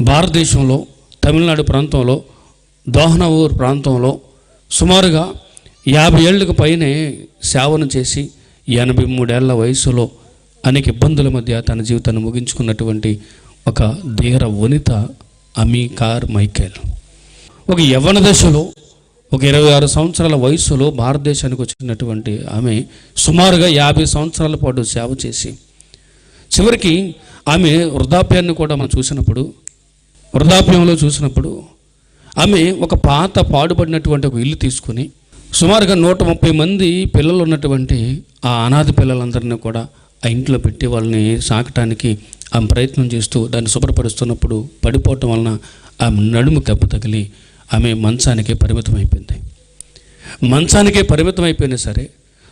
భారతదేశంలో తమిళనాడు ప్రాంతంలో దోహనవూరు ప్రాంతంలో సుమారుగా యాభై ఏళ్ళకు పైనే సేవను చేసి ఎనభై మూడేళ్ళ వయసులో అనేక ఇబ్బందుల మధ్య తన జీవితాన్ని ముగించుకున్నటువంటి ఒక ధీర వనిత అమీకార్ మైకేల్. ఒక యవ్వన దశలో ఒక ఇరవై ఆరు సంవత్సరాల వయసులో భారతదేశానికి వచ్చినటువంటి ఆమె సుమారుగా యాభై సంవత్సరాల పాటు సేవ చేసి చివరికి ఆమె వృద్ధాప్యాన్ని కూడా మనం చూసినప్పుడు వృద్ధాప్యంలో చూసినప్పుడు ఆమె ఒక పాత పాడుపడినటువంటి ఒక ఇల్లు తీసుకుని సుమారుగా నూట ముప్పై మంది పిల్లలు ఉన్నటువంటి ఆ అనాథ పిల్లలందరినీ కూడా ఆ ఇంట్లో పెట్టి వాళ్ళని సాకటానికి ఆమె ప్రయత్నం చేస్తూ దాన్ని శుభ్రపరుస్తున్నప్పుడు పడిపోవటం వలన ఆమె నడుము దెబ్బ తగిలి ఆమె మంచానికే పరిమితం అయిపోయింది. మంచానికే పరిమితం అయిపోయినా సరే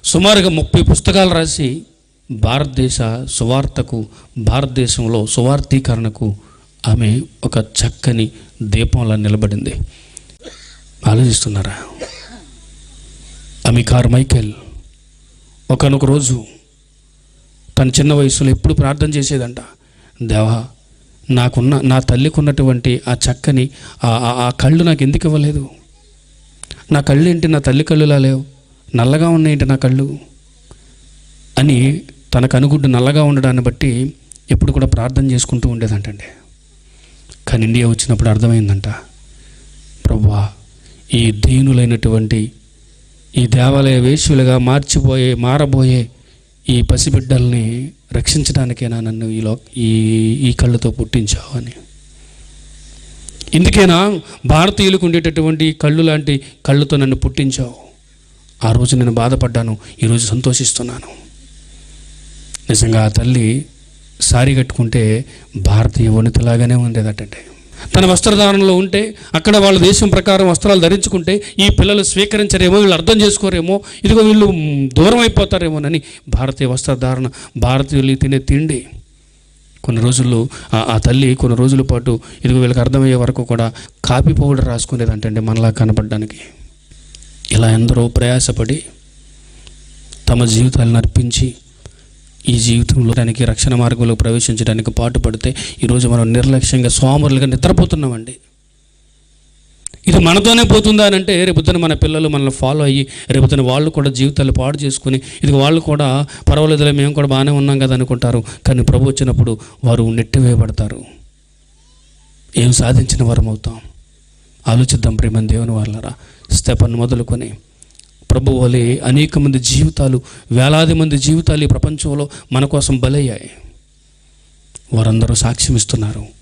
సుమారుగా ముప్పై పుస్తకాలు రాసి భారతదేశ సువార్తకు భారతదేశంలో సువార్థీకరణకు ఆమె ఒక చక్కని దీపంలా నిలబడింది. ఆలోచిస్తున్నారా? ఆమె కార్ మైకేల్ ఒకనొక రోజు తన చిన్న వయసులో ఎప్పుడు ప్రార్థన చేసేదంట. దేవా నాకున్న నా తల్లికి ఉన్నటువంటి ఆ చక్కని ఆ- ఆ కళ్ళు నాకు ఎందుకు ఇవ్వలేదు? నా కళ్ళు ఏంటి నా తల్లి కళ్ళులా లేవు? నల్లగా ఉన్నాయేంటి నా కళ్ళు. అని తనకు అనుగుడ్డు నల్లగా ఉండడాన్ని బట్టి ఎప్పుడు కూడా ప్రార్థన చేసుకుంటూ ఉండేదంటండి. కానీ ఇండియా వచ్చినప్పుడు అర్థమైందంట. ప్రభువా ఈ దీనులైనటువంటి ఈ దేవాలయ వేశ్యులుగా మార్చిపోయే మారబోయే ఈ పసిబిడ్డల్ని రక్షించడానికేనా నన్ను ఈ లో ఈ ఈ కళ్ళతో పుట్టించావు అని. ఇందుకేనా భారతీయులకు ఉండేటటువంటి కళ్ళు లాంటి కళ్ళుతో నన్ను పుట్టించావు. ఆ రోజు నేను బాధపడ్డాను ఈరోజు సంతోషిస్తున్నాను. నిజంగా ఆ తల్లి సారీ కట్టుకుంటే భారతీయ వనితలాగానే ఉండేదటండి. తన వస్త్రధారణలో ఉంటే అక్కడ వాళ్ళ దేశం ప్రకారం వస్త్రాలు ధరించుకుంటే ఈ పిల్లలు స్వీకరించరేమో వీళ్ళు అర్థం చేసుకోరేమో ఇదిగో వీళ్ళు దూరం అయిపోతారేమోనని భారతీయ వస్త్రధారణ భారతీయులు తినే తిండి. కొన్ని రోజుల్లో ఆ- ఆ తల్లి కొన్ని రోజుల పాటు ఇదిగో వీళ్ళకి అర్థమయ్యే వరకు కూడా కాపీ పౌడర్ రాసుకునేదంటండి మనలా కనపడడానికి. ఇలా ఎందరో ప్రయాసపడి తమ జీవితాలను అర్పించి ఈ జీవితంలో దానికి రక్షణ మార్గంలో ప్రవేశించడానికి పాటుపడితే ఈరోజు మనం నిర్లక్ష్యంగా సోమరులుగా నిద్రపోతున్నామండి. ఇది మనతోనే పోతుందా అని అంటే రేపుతన మన పిల్లలు మనల్ని ఫాలో అయ్యి రేపుతన వాళ్ళు కూడా జీవితాలు పాడు చేసుకుని ఇది వాళ్ళు కూడా పర్వాలేదులే మేము కూడా బాగానే ఉన్నాం కదా అనుకుంటారు. కానీ ప్రభు వచ్చినప్పుడు వారు నెట్టివేయబడతారు. ఏం సాధించిన వరం అవుతాం ఆలోచిద్దాం ప్రేమ దేవుని వాళ్ళరా స్తెపన్ మొదలుకొని ప్రభు వలె అనేక మంది జీవితాలు వేలాది మంది జీవితాలు ఈ ప్రపంచంలో మన కోసం బలయ్యాయి. వారందరూ సాక్ష్యం ఇస్తున్నారు.